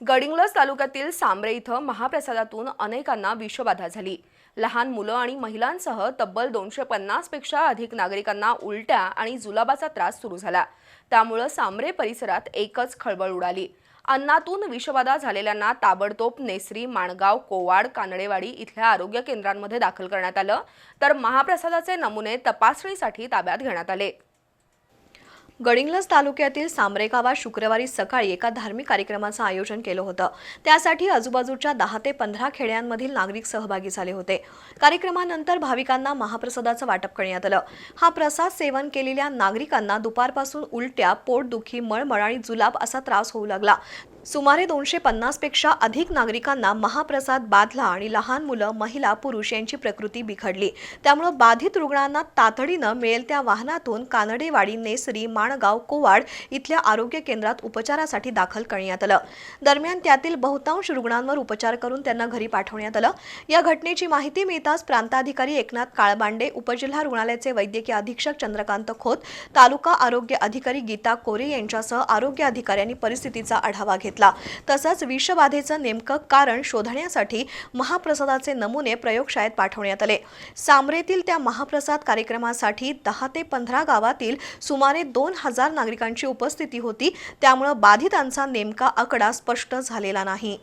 गडिंग्लज तालुक्यातील सांबरे इथं महाप्रसादातून अनेकांना विषबाधा झाली. लहान मुलं आणि महिलांसह तब्बल दोनशे पन्नासपेक्षा अधिक नागरिकांना उलट्या आणि जुलाबाचा त्रास सुरू झाला. त्यामुळं सांबरे परिसरात एकच खळबळ उडाली. अन्नातून विषबाधा झालेल्यांना ताबडतोब नेसरी माणगाव कोवाड कानडेवाडी इथल्या आरोग्य केंद्रांमध्ये दाखल करण्यात आलं. तर महाप्रसादाचे नमुने तपासणीसाठी ताब्यात घेण्यात आले. गडिंग्लज तालुक्यातील सांबरे गावात शुक्रवारी सकाळी एका धार्मिक कार्यक्रमाचं आयोजन केलं होतं. त्यासाठी आजूबाजूच्या दहा ते पंधरा खेड्यांमधील नागरिक सहभागी झाले होते. कार्यक्रमानंतर भाविकांना महाप्रसादाचं वाटप करण्यात आलं. हा प्रसाद सेवन केलेल्या नागरिकांना दुपारपासून उलट्या पोटदुखी मळमळ आणि जुलाब असा त्रास होऊ लागला. सुमारे दोनशे पन्नासपेक्षा अधिक नागरिकांना महाप्रसाद बाधला आणि लहान मुलं महिला पुरुष यांची प्रकृती बिघडली. त्यामुळं बाधित रुग्णांना तातडीनं मिळेल त्या वाहनातून कानडेवाडी नेसरी माणगाव कोवाड इथल्या आरोग्य केंद्रात उपचारासाठी दाखल करण्यात आलं. दरम्यान त्यातील बहुतांश रुग्णांवर उपचार करून त्यांना घरी पाठवण्यात आलं. या घटनेची माहिती मिळताच प्रांताधिकारी एकनाथ काळबांडे उपजिल्हा रुग्णालयाचे वैद्यकीय अधीक्षक चंद्रकांत खोत तालुका आरोग्य अधिकारी गीता कोरे यांच्यासह आरोग्य अधिकाऱ्यांनी परिस्थितीचा आढावा घेतला. तसंच विषबाधेचं नेमकं कारण शोधण्यासाठी महाप्रसादाचे नमुने प्रयोगशाळेत पाठवण्यात आले. सामरेतील त्या महाप्रसाद कार्यक्रमासाठी दहा ते पंधरा गावातील सुमारे दोन हजार नागरिकांची उपस्थिती होती. त्यामुळं बाधितांचा नेमका आकडा स्पष्ट झालेला नाही.